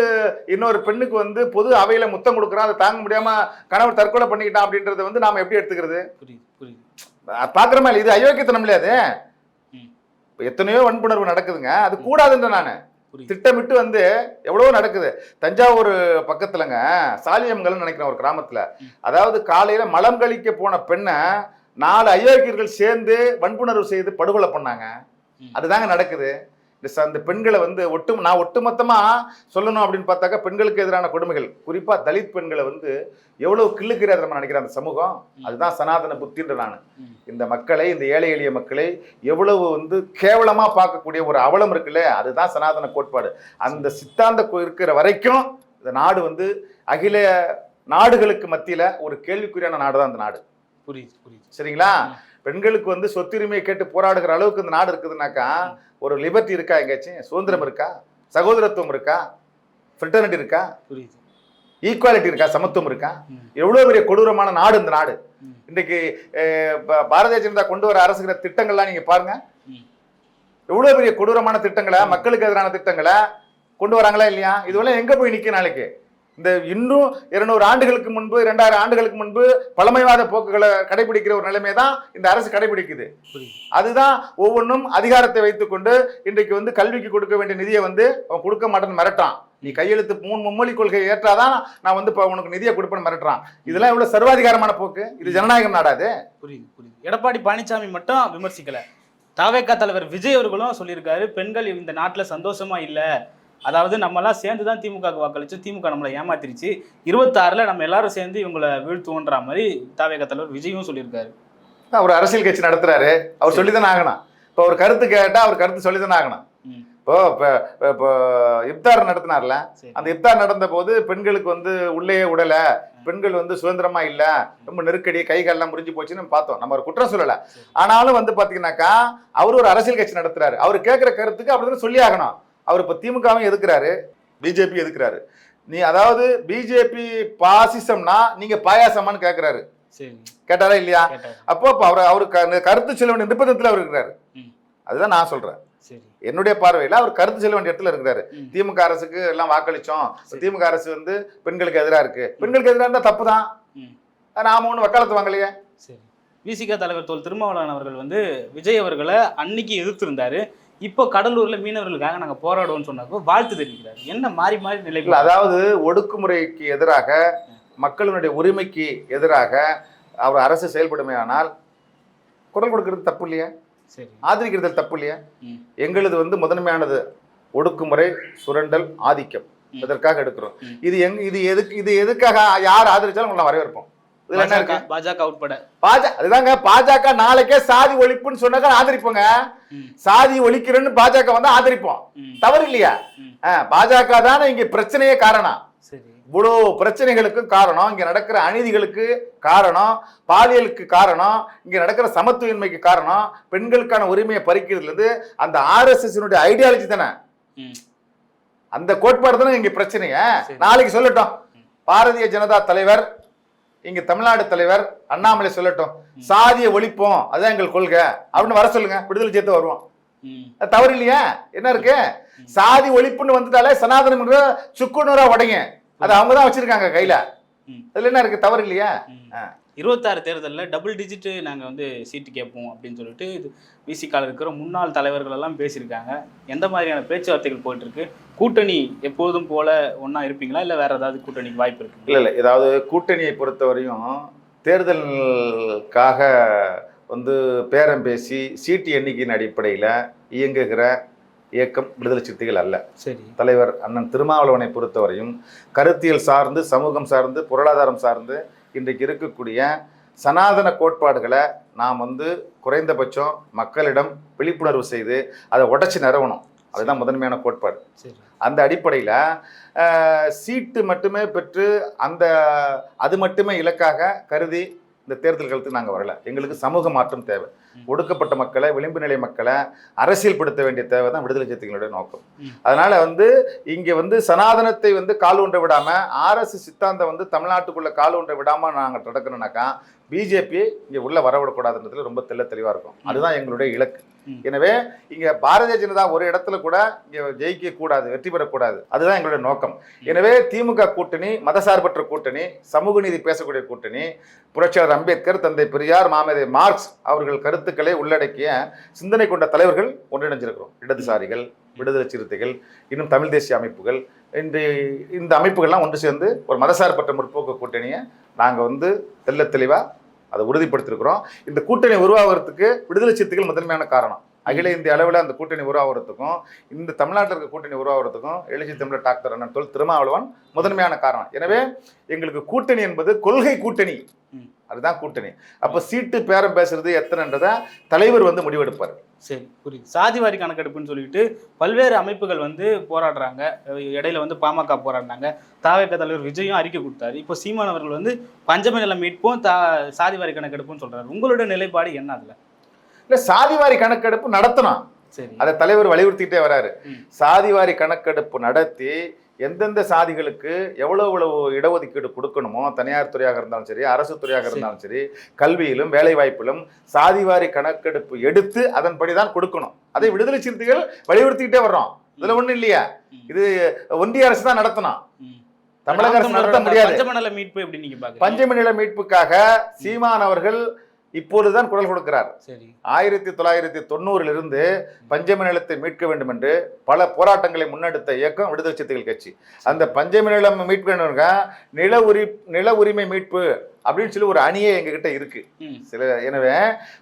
இன்னொரு பெண்ணுக்கு வந்து பொது அவையில முத்தம் கொடுக்குறான் அதை தாங்க முடியாம கணவர் தற்கொலை பண்ணிக்கிட்டான் அப்படின்றத வந்து நாம எப்படி எடுத்துக்கிறது பாக்குறோமா இல்ல இது அயோக்கியத்தனம் இல்லையா அது ம். இப்ப எத்தனையோ வன்புணர்வு நடக்குதுங்க அது கூடாதுன்ற நானு திட்டமிட்டு வந்து எவ்வளவோ நடக்குது தஞ்சாவூர் பக்கத்துலங்க சாலியம்கள்னு நினைக்கிறேன் ஒரு கிராமத்துல. அதாவது காலையில மலம் கழிக்க போன பெண்ணை நாலு அயோக்கியர்கள் சேர்ந்து வன்புணர்வு செய்து படுகொலை பண்ணாங்க. அதுதாங்க நடக்குது. இந்த அந்த பெண்களை வந்து ஒட்டு நான் ஒட்டுமொத்தமா சொல்லணும் அப்படின்னு பார்த்தாக்கா பெண்களுக்கு எதிரான கொடுமைகள். குறிப்பா தலித் பெண்களை வந்து எவ்வளவு கிள்ளுக்கிறார் நம்ம நினைக்கிறேன் அந்த சமூகம்? அதுதான் சனாதன புத்தின்ற நான். இந்த மக்களை இந்த ஏழை எளிய மக்களை எவ்வளவு வந்து கேவலமா பார்க்கக்கூடிய ஒரு அவலம் இருக்குல்ல அதுதான் சனாதன கோட்பாடு. அந்த சித்தாந்த இருக்கிற வரைக்கும் இந்த நாடு வந்து அகில நாடுகளுக்கு மத்தியில ஒரு கேள்விக்குறியான நாடு தான் இந்த நாடு. புரியுது புரியுது. சரிங்களா. பெண்களுக்கு வந்து சொத்துரிமையை கேட்டு போராடுகிற அளவுக்கு இந்த நாடு இருக்குதுன்னாக்கா ஒரு லிபர்ட்டி இருக்கா எங்கேயாச்சும்? சுதந்திரம் இருக்கா? சகோதரத்துவம் இருக்கா? ஃப்ரெட்டர்னிட்டி இருக்கா? புரியுது. ஈக்குவாலிட்டி இருக்கா? சமத்துவம் இருக்கா? ம். எவ்வளவு பெரிய கொடூரமான நாடு இந்த நாடு. இன்றைக்கு பாரதிய ஜனதா கொண்டு வர அரசுகிற திட்டங்கள்லாம் நீங்க பாருங்க. ம். எவ்வளவு பெரிய கொடூரமான திட்டங்களை மக்களுக்கு எதிரான திட்டங்களை கொண்டு வராங்களா இல்லையா? இதுவெல்லாம் எங்க போய் நிக்க நாளைக்கு? இந்த இன்னும் இருநூறு ஆண்டுகளுக்கு முன்பு இரண்டாயிரம் ஆண்டுகளுக்கு முன்பு பழமைவாத போக்குகளை கடைபிடிக்கிற ஒரு நிலைமை தான் இந்த அரசு கடைபிடிக்குது. அதுதான் ஒவ்வொன்றும் அதிகாரத்தை வைத்துக்கொண்டு இன்றைக்கு வந்து கல்விக்கு கொடுக்க வேண்டிய நிதியை வந்து அவன் கொடுக்க மாட்டேன்னு மிரட்டான். நீ கையெழுத்து மூணு மும்மொழி கொள்கையை ஏற்றாதான் நான் வந்து இப்போ உனக்கு நிதியை கொடுப்பேன்னு மிரட்டுறான். இதெல்லாம் எவ்வளவு சர்வாதிகாரமான போக்கு? இது ஜனநாயகம் நாடாது புரியுது புரியுது. எடப்பாடி பழனிசாமி மட்டும் விமர்சிக்கல. தாவேக்கா தலைவர் விஜய் அவர்களும் சொல்லியிருக்காரு பெண்கள் இந்த நாட்டுல சந்தோஷமா இல்ல. அதாவது நம்மலாம் சேர்ந்து தான் திமுக வாக்களிச்சு திமுக நம்மளை ஏமாத்திருச்சு. இருபத்தாறுல நம்ம எல்லாரும் சேர்ந்து இவங்களை வீழ்த்துவோன்ற மாதிரி தாவேக்கா தலைவர் விஜயும் சொல்லியிருக்காரு. அவர் அரசியல் கட்சி நடத்துறாரு. அவர் சொல்லித்தானே ஆகணும். இப்போ அவர் கருத்து கேட்டா அவர் கருத்து சொல்லித்தானே ஆகணும். இப்போ இப்போ இப்தார் நடத்தினார்ல. அந்த இப்தார் நடந்த போது பெண்களுக்கு வந்து உள்ளே உடல பெண்கள் வந்து சுதந்திரமா இல்ல ரொம்ப நெருக்கடி கை கால்லாம் முறிஞ்சு போச்சுன்னு பார்த்தோம். நம்ம ஒரு குற்றம் சொல்லல. ஆனாலும் வந்து பாத்தீங்கன்னாக்கா அவர் ஒரு அரசியல் கட்சி நடத்துறாரு. அவர் கேட்கிற கருத்துக்கு அப்படிதான் சொல்லி ஆகணும். அவர் இப்ப திமுகவும் எதுக்குறாரு? பிஜேபி எதுக்குறாரு? நீ அதாவது பிஜேபி பாசிசம்னா நீங்க பாயாசமான்னு கேக்குறாரு. சரி கேட்டாரா இல்லையா? அப்போ அவர் அவர் கருத்து சொல்ல வேண்டிய நிர்பந்தத்துல அவர் இருக்கிறாரு. அதுதான் நான் சொல்றேன். என்னுடைய பார்வையில அவர் கருத்து சொல்ல வேண்டிய இடத்துல இருக்கிறாரு. திமுக அரசுக்கு எல்லாம் வாக்களிச்சோம். திமுக அரசு வந்து பெண்களுக்கு எதிரா இருக்கு. பெண்களுக்கு எதிராக இருந்தா தப்பு தான். நாம ஒண்ணு வக்காலத்து வாங்கலையே. சரி. விசிக தலைவர் தோல் திருமாவளவன் அவர்கள் வந்து விஜய் அவர்களை அன்னைக்கு எதிர்த்திருந்தாரு. இப்போ கடலூர்ல மீனவர்களுக்காக நாங்க போராடுவோம்னு சொன்னப்போ வாழ்த்து தெரிவிக்கிறாரு. என்ன மாறி மாறி நிலைகள் அதாவது ஒடுக்குமுறைக்கு எதிராக மக்களுடைய உரிமைக்கு எதிராக அவர் அரசு செயல்படுமையானால் குரல் கொடுக்கிறது தப்பு இல்லையா? சரி. ஆதரிக்கிறது தப்பு இல்லையா. எங்களது வந்து முதன்மையானது ஒடுக்குமுறை சுரண்டல் ஆதிக்கம். இதற்காக எடுக்கிறோம். இது எங் இது எதுக்கு இது எதுக்காக யார் ஆதரிச்சாலும் உங்களை வரவேற்போம். பாஜக உட்பட பாஜக அதுதாங்க பாஜக நாளைக்கே சாதி ஒழிப்புன்னு சொன்னாக்க ஆதரிப்போங்க. சாதி ஒழிக்கிறேன்னு பாஜக வந்து ஆதரிப்போம். தவறு இல்லையா பாஜக தானே இங்க பிரச்சனையே காரணம். சரி. இவ்வளோ பிரச்சனைகளுக்கு காரணம் இங்க நடக்கிற அநீதிகளுக்கு காரணம் பாலியலுக்கு காரணம் இங்க நடக்கிற சமத்துவமின்மைக்கு காரணம் பெண்களுக்கான உரிமையை பறிக்கிறதுல இருந்து அந்த ஆர்எஸ்எஸ் ஐடியாலஜி தானே. அந்த கோட்பாடு தானே இங்க பிரச்சனைய. நாளைக்கு சொல்லட்டும். பாரதிய ஜனதா தலைவர் இங்க தமிழ்நாடு தலைவர் அண்ணாமலை சொல்லட்டும் சாதியை ஒழிப்போம் அதான் எங்கள் கொள்கை. அப்படின்னு வர சொல்லுங்க. விடுதலை சேர்த்து வருவோம் தவறு இல்லையா? என்ன இருக்கு? சாதி ஒழிப்புன்னு வந்துட்டாலே சனாதனம் சுக்குநூறா உடைங்க. அது அவங்க தான் வச்சிருக்காங்க கையில. அதுல என்ன இருக்கு? தவறு இல்லையா. இருபத்தாறு தேர்தலில் டபுள் டிஜிட் நாங்கள் வந்து சீட்டு கேட்போம் அப்படின்னு சொல்லிட்டு இது விசிகால இருக்கிற முன்னாள் தலைவர்கள் எல்லாம் பேசியிருக்காங்க. எந்த மாதிரியான பேச்சுவார்த்தைகள் போயிட்டு இருக்கு கூட்டணி எப்போதும் போல ஒன்றா இருப்பீங்களா? இல்லை வேற ஏதாவது கூட்டணிக்கு வாய்ப்பு இருக்கு இல்ல இல்ல. ஏதாவது கூட்டணியை பொறுத்தவரையும் தேர்தலுக்காக வந்து பேரம் பேசி சீட்டு எண்ணிக்கையின் அடிப்படையில் இயங்குகிற இயக்கம் விடுதலை சிறுத்தைகள் அல்ல. சரி. தலைவர் அண்ணன் திருமாவளவனை பொறுத்தவரையும் கருத்தியல் சார்ந்து சமூகம் சார்ந்து பொருளாதாரம் சார்ந்து இன்றைக்கு இருக்கக்கூடிய சனாதன கோட்பாடுகளை நாம் வந்து குறைந்தபட்சம் மக்களிடம் விழிப்புணர்வு செய்து அதை உடைச்சி நிறவணும். அதுதான் முதன்மையான கோட்பாடு. அந்த அடிப்படையில் சீட்டு மட்டுமே பெற்று அந்த அது மட்டுமே இலக்காக கருதி இந்த தேர்தல் காலத்துக்கு நாங்கள் வரல. எங்களுக்கு சமூக மாற்றம் தேவை. ஒடுக்கப்பட்ட மக்களை விளிம்பு நிலை மக்களை அரசியல்படுத்த வேண்டிய தேவை தான் விடுதலை சிறுத்தைகளுடைய நோக்கம். அதனால வந்து இங்க வந்து சனாதனத்தை வந்து கால் ஊன்ற விடாம ஆர்எஸ் சித்தாந்தம் வந்து தமிழ்நாட்டுக்குள்ள கால் ஊன்ற விடாம நாங்கள் நடக்கணும்னாக்கா பிஜேபி இங்க உள்ள வரவிடக்கூடாதுன்றதுல ரொம்ப தெள்ள தெளிவா இருக்கும். அதுதான் எங்களுடைய இலக்கு. எனவே இங்க பாரதிய ஜனதா ஒரு இடத்துல கூட இங்க ஜெயிக்க கூடாது வெற்றி பெறக்கூடாது. அதுதான் எங்களுடைய நோக்கம். எனவே திமுக கூட்டணி மதசார்பற்ற கூட்டணி சமூக நீதி பேசக்கூடிய கூட்டணி புரட்சியாளர் அம்பேத்கர் தந்தை பெரியார் மாமேதை மார்க்ஸ் அவர்கள் கருத்துக்களை உள்ளடக்கிய சிந்தனை கொண்ட தலைவர்கள் ஒன்றிணைஞ்சிருக்கிறோம். இடதுசாரிகள் விடுதலை சிறுத்தைகள் இன்னும் தமிழ் தேசிய அமைப்புகள். இந்த இந்த அமைப்புகள்லாம் ஒன்று சேர்ந்து ஒரு மதசார்பற்ற முற்போக்கு கூட்டணியை நாங்கள் வந்து தெல்ல தெளிவாக அதை உறுதிப்படுத்திருக்கிறோம். இந்த கூட்டணி உருவாகிறதுக்கு விடுதலை சிறுத்தைகள் முதன்மையான காரணம். அகில இந்திய அளவில் அந்த கூட்டணி உருவாகிறதுக்கும் இந்த தமிழ்நாட்டில் இருக்க கூட்டணி உருவாகிறதுக்கும் எழுச்சி தமிழர் டாக்டர் அண்ணன் தொல் திருமாவளவன் முதன்மையான காரணம். எனவே எங்களுக்கு கூட்டணி என்பது கொள்கை கூட்டணி. அதுதான் கூட்டணி. அப்போ சீட்டு பேரம் பேசுறது எத்தனைன்றதை தலைவர் வந்து முடிவெடுப்பார். சரி புரியுது. சாதிவாரி கணக்கெடுப்புன்னு சொல்லிட்டு பல்வேறு அமைப்புகள் வந்து போராடுறாங்க. இடையில வந்து பாமக போராடினாங்க. தாவேக்க தலைவர் விஜயும் அறிக்கை கொடுத்தாரு. இப்போ சீமான் அவர்கள் வந்து பஞ்சம நிலம் மீட்போம் தா சாதிவாரி கணக்கெடுப்புன்னு சொல்றாரு. உங்களோட நிலைப்பாடு என்ன அதுல? இல்லை சாதிவாரி கணக்கெடுப்பு நடத்தணும். சரி. அதை தலைவர் வலியுறுத்திட்டே வராரு. சாதிவாரி கணக்கெடுப்பு நடத்தி எந்தெந்த சாதிகளுக்கு எவ்வளவு எவ்வளவு இடஒதுக்கீடு கொடுக்கணுமோ தனியார் துறையாக இருந்தாலும் சரி அரசு துறையாக இருந்தாலும் சரி கல்வியிலும் வேலை வாய்ப்பிலும் சாதிவாரி கணக்கெடுப்பு எடுத்து அதன்படி தான் கொடுக்கணும். அதை விடுதலை சிறுத்தைகள் வலியுறுத்திக்கிட்டே வர்றோம். இதுல ஒண்ணும் இல்லையா. இது ஒன்றிய அரசு தான் நடத்தணும். தமிழக அரசு நடத்த முடியாது. பஞ்சம நில மீட்பு எப்படி நீங்க பாக்குறீங்க? பஞ்சமி நில மீட்புக்காக சீமான் அவர்கள் இப்பொழுதுதான் குரல் கொடுக்கிறார். சரி. ஆயிரத்தி தொள்ளாயிரத்தி தொண்ணூறிலிருந்து பஞ்சமி நிலத்தை மீட்க வேண்டும் என்று பல போராட்டங்களை முன்னெடுத்த இயக்கம் விடுதலை சிறுத்தைகள் கட்சி. அந்த பஞ்சமி நிலம் மீட்க வேண்டும்ங்க நில உரி நில உரிமை மீட்பு அப்படின்னு சொல்லி ஒரு அணியே எங்ககிட்ட இருக்கு. சில எனவே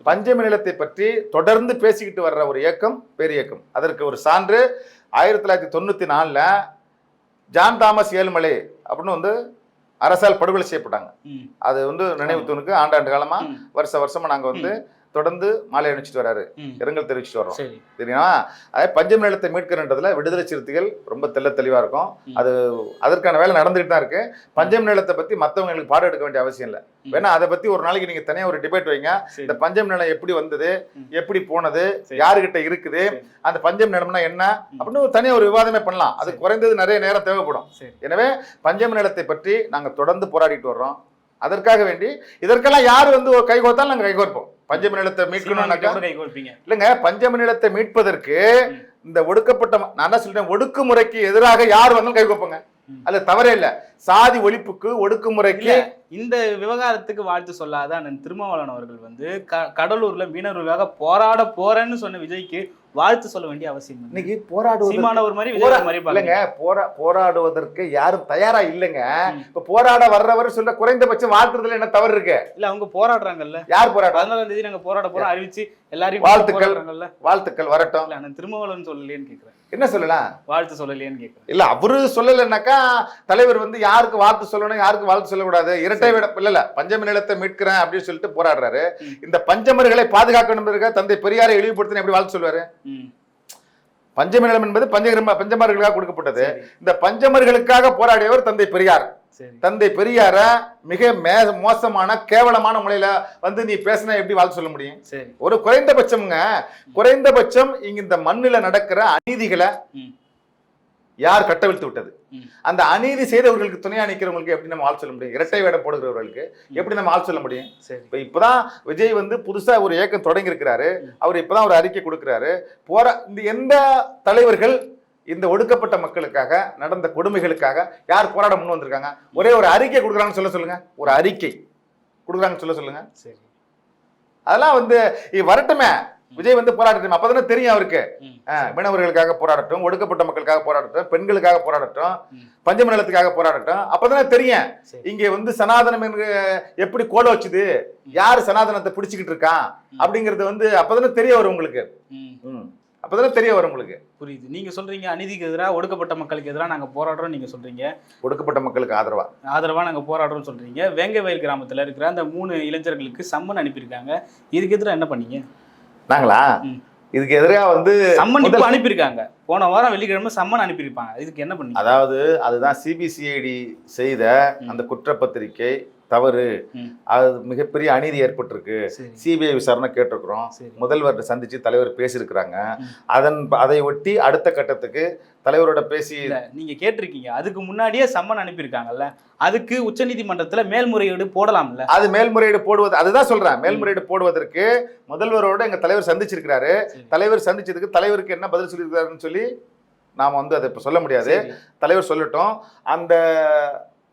பஞ்சமி நிலத்தை பற்றி தொடர்ந்து பேசிக்கிட்டு வர்ற ஒரு இயக்கம் பேர் இயக்கம். அதற்கு ஒரு சான்று ஆயிரத்தி தொள்ளாயிரத்தி தொண்ணூற்றி நாலில் ஜான் தாமஸ் ஏழுமலை அப்படின்னு வந்து அரசால் படுகொலை செய்யப்பட்டாங்க. அது வந்து நினைவு தூணுக்கு ஆண்டாண்டு காலமா ம். வருஷ வருஷமா நாங்க வந்து தொடர்ந்து மாலை அணிச்சிட்டு வராரு. இரங்கல் தெரிவிச்சிட்டு வர்றோம். சரி. சரிங்களா அதே பஞ்சம் நிலத்தை மீட்கிறன்றதுல விடுதலை சிறுத்தைகள் ரொம்ப தெள்ள தெளிவா இருக்கும். அது அதற்கான வேலை நடந்துகிட்டு தான் இருக்கு. பஞ்சம் நிலத்தை பத்தி மத்தவங்களுக்கு பாடம் எடுக்க வேண்டிய அவசியம் இல்லை. வேணா அதை பத்தி ஒரு நாளைக்கு நீங்க தனியா ஒரு டிபேட் வைங்க. இந்த பஞ்சம் நிலம் எப்படி வந்தது. எப்படி போனது? சரி. யாருகிட்ட இருக்குது? அந்த பஞ்சம் நிலம்னா என்ன? அப்படின்னு ஒரு தனியா ஒரு விவாதமே பண்ணலாம். அது. குறைந்தது நிறைய நேரம் தேவைப்படும். எனவே பஞ்சம நிலத்தை பற்றி நாங்க தொடர்ந்து போராடிட்டு வர்றோம். அதற்காக வேண்டி இதற்கெல்லாம் யார் வந்து கை கோர்த்தாலும் நாங்க கை கோர்ப்போம் பஞ்சம நிலத்தை மீட்கணும்னாக்கா இல்லைங்க பஞ்சம நிலத்தை மீட்பதற்கு. இந்த ஒடுக்கப்பட்ட நான் என்ன சொல்றேன் ஒடுக்குமுறைக்கு எதிராக யார் வந்தாலும் கை கோப்பங்க. அது தவறே இல்ல. சாதி ஒழிப்புக்கு ஒடுக்குமுறைக்கு இந்த விவகாரத்துக்கு வாழ்த்து சொல்லாத அண்ணன் திருமாவளவன் அவர்கள் வந்து க- கடலூர்ல மீனவர்களுக்காக போராட போறேன்னு சொன்ன விஜய்க்கு வாழ்த்து சொல்ல வேண்டிய அவசியம். இன்னைக்கு போராடுவது ஒரு மாதிரி மாதிரி இல்லைங்க போரா போராடுவதற்கு யாரும் தயாரா இல்லைங்க. இப்ப போராட வர்றவர் சொல்ல குறைந்தபட்சம் வாழ்த்துறதுல என்ன தவறு இருக்கு? இல்ல அவங்க போராடுறாங்கல்ல. யார் போராட பதினாலாம் தேதி நாங்க போராட போறோம் அறிவிச்சு எல்லாரையும் வாழ்த்துக்கள். வாழ்த்துக்கள் வரட்டும். அண்ணன் திருமாவளவன் சொல்லலையேன்னு கேக்குறேன். என்ன சொல்லலாம் வாழ்த்து சொல்லலையேன்னு கேட்குறேன் இல்ல அவரு சொல்லலைன்னாக்கா தலைவர் வந்து யாருக்கு வாழ்த்து சொல்லணும் யாருக்கு வாழ்த்து சொல்லக்கூடாது? இரட்டை விட இல்ல இல்ல பஞ்சம நிலத்தை மீட்கிறேன் அப்படின்னு சொல்லிட்டு போராடுறாரு. இந்த பஞ்சமர்களை பாதுகாக்கணும் தந்தை பெரியாரை இழிவுபடுத்தின எப்படி வாழ்த்து சொல்லுவாரு? பஞ்சம நிலம் என்பது பஞ்சகிரம பஞ்சமர்களுக்காக கொடுக்கப்பட்டது. இந்த பஞ்சமர்களுக்காக போராடியவர் தந்தை பெரியார். தந்தை பெரியார மிக மே மோசமான கேவலமான முறையில வந்து நீ பேசினா எப்படி வாழ்த்து சொல்ல முடியும்? ஒரு குறைந்தபட்சம்ங்க. குறைந்தபட்சம் இங்க இந்த மண்ணுல நடக்கிற அநீதிகளை யார் கட்டவிழ்த்து விட்டது. அந்த அநீதி செய்தவர்களுக்கு துணையா நிக்கிறவங்களுக்கு எப்படி நம்ம ஆள் சொல்ல முடியும்? இரட்டை வேடம் போடுகிறவர்களுக்கு எப்படி நம்ம ஆள் சொல்ல முடியும்? இப்ப இப்பதான் விஜய் வந்து புதுசா ஒரு இயக்கம் தொடங்கி இருக்கிறாரு அவர் இப்பதான் ஒரு அறிக்கை கொடுக்கிறாரு. போற இந்த எந்த தலைவர்கள் இந்த ஒடுக்கப்பட்ட மக்களுக்காக நடந்த கொடுமைகளுக்காக யார் போராட முன் வந்திருக்காங்க? ஒரே ஒரு அறிக்கை கொடுக்குறாங்கன்னு சொல்ல சொல்லுங்க. ஒரு அறிக்கை கொடுக்குறாங்கன்னு சொல்ல சொல்லுங்க. சரி. அதெல்லாம் வந்து வரட்டுமே. விஜய் வந்து போராடட்டும். அப்பதானே தெரியும் அவருக்கு. மீனவர்களுக்காக போராடட்டும் ஒடுக்கப்பட்ட மக்களுக்காக போராடட்டும் பெண்களுக்காக போராடட்டும். பஞ்சம நிலத்துக்காக போராடட்டும். அப்பதானே தெரியும். இங்க வந்து சனாதனம் எப்படி கோல வச்சுது? யார் சனாதனத்தை பிடிச்சுக்கிட்டு இருக்கான் அப்படிங்கறது வந்து அப்பதானே தெரிய வரும் உங்களுக்கு. ம் அப்பதானே தெரிய வரும் உங்களுக்கு. புரியுது. நீங்க சொல்றீங்க அநீதிக்கு எதிராக ஒடுக்கப்பட்ட மக்களுக்கு எதிராக நாங்க போராடுறோம் நீங்க சொல்றீங்க. ஒடுக்கப்பட்ட மக்களுக்கு ஆதரவா? ஆதரவா நாங்க போராடுறோம்னு சொல்றீங்க. வேங்கவயல் கிராமத்துல இருக்கிற அந்த மூணு இளைஞர்களுக்கு சம்மன் அனுப்பியிருக்காங்க. இதுக்கு எதிராக என்ன பண்ணீங்க? நாங்களா. இதுக்கு எதிராக வந்து சம்மன் இப்போ அனுப்பியிருக்காங்க. போன வாரம் வெள்ளிக்கிழமை சம்மன் அனுப்பியிருப்பாங்க. இதுக்கு என்ன பண்ணீங்க? அதாவது அதுதான் சிபிசிஐடி செய்த. அந்த குற்றப்பத்திரிக்கை தவறு. அது மிகப்பெரிய அநீதி ஏற்பட்டிருக்கு. சிபிஐ விசாரணை கேட்டிருக்கிறோம். முதல்வர் சந்திச்சு தலைவர் பேசியிருக்கிறாங்க. அதன் அதை ஒட்டி அடுத்த கட்டத்துக்கு தலைவரோட பேசி நீங்க கேட்டிருக்கீங்க. அதுக்கு முன்னாடியே சம்மன் அனுப்பியிருக்காங்கல்ல. அதுக்கு உச்சநீதிமன்றத்துல மேல்முறையீடு போடலாம்ல. அது மேல்முறையீடு போடுவது அதுதான் சொல்றேன். மேல்முறையீடு போடுவதற்கு முதல்வரோட எங்க தலைவர் சந்திச்சிருக்கிறாரு. சரி. தலைவர் சந்திச்சதுக்கு தலைவருக்கு என்ன பதில் சொல்லியிருக்காருன்னு சொல்லி நாம வந்து அதை இப்ப சொல்ல முடியாது. தலைவர் சொல்லட்டும். அந்த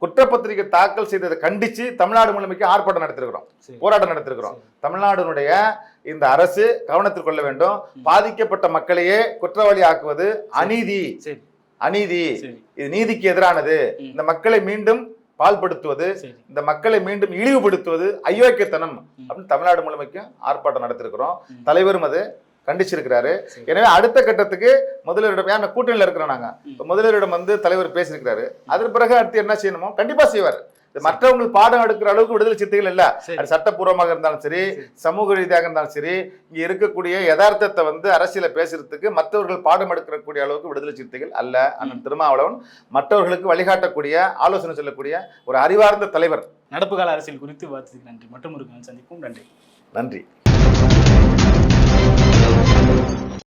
குற்றப்பத்திரிகை தாக்கல் செய்ததை கண்டிச்சு தமிழ்நாடு முழுமைக்கு ஆர்ப்பாட்டம் நடத்திருக்கிறோம். போராட்டம் நடத்திருக்கிறோம். தமிழ்நாடுனுடைய இந்த அரசு கவனத்தில் கொள்ள வேண்டும். பாதிக்கப்பட்ட மக்களையே குற்றவாளி ஆக்குவது அநீதி. அநீதி. இது நீதிக்கு எதிரானது. இந்த மக்களை மீண்டும் பால்படுத்துவது இந்த மக்களை மீண்டும் இழிவுபடுத்துவது அயோக்கியத்தனம். அப்படின்னு தமிழ்நாடு முழுமைக்கும் ஆர்ப்பாட்டம் நடத்திருக்கிறோம். தலைவரும் அது. கண்டிச்சிருக்கிறாரு. சரி. எனவே அடுத்த கட்டத்துக்கு முதல்வரிடம் யார் கூட்டணியில் இருக்கிறோம் நாங்க. ம். இப்ப முதல்வரிடம் வந்து தலைவர் பேசியிருக்கிறாரு. அதன் பிறகு அடுத்து என்ன செய்யணுமோ கண்டிப்பா செய்வார். இது மற்றவங்களுக்கு பாடம் எடுக்கிற அளவுக்கு விடுதலை சிறுத்தைகள் இல்ல. அது சட்டப்பூர்வமாக இருந்தாலும் சரி. சமூக ரீதியாக இருந்தாலும் சரி இங்க இருக்கக்கூடிய யதார்த்தத்தை வந்து அரசியல பேசுறதுக்கு மற்றவர்கள் பாடம் எடுக்கக்கூடிய அளவுக்கு விடுதலை சிறுத்தைகள் அல்ல. அண்ணன் திருமாவளவன் மற்றவர்களுக்கு வழிகாட்டக்கூடிய ஆலோசனை சொல்லக்கூடிய ஒரு அறிவார்ந்த தலைவர். நடப்பு கால அரசியல் குறித்து விவாதத்துக்கு நன்றி. மற்றும் ஒரு சந்திப்பும். நன்றி. நன்றி.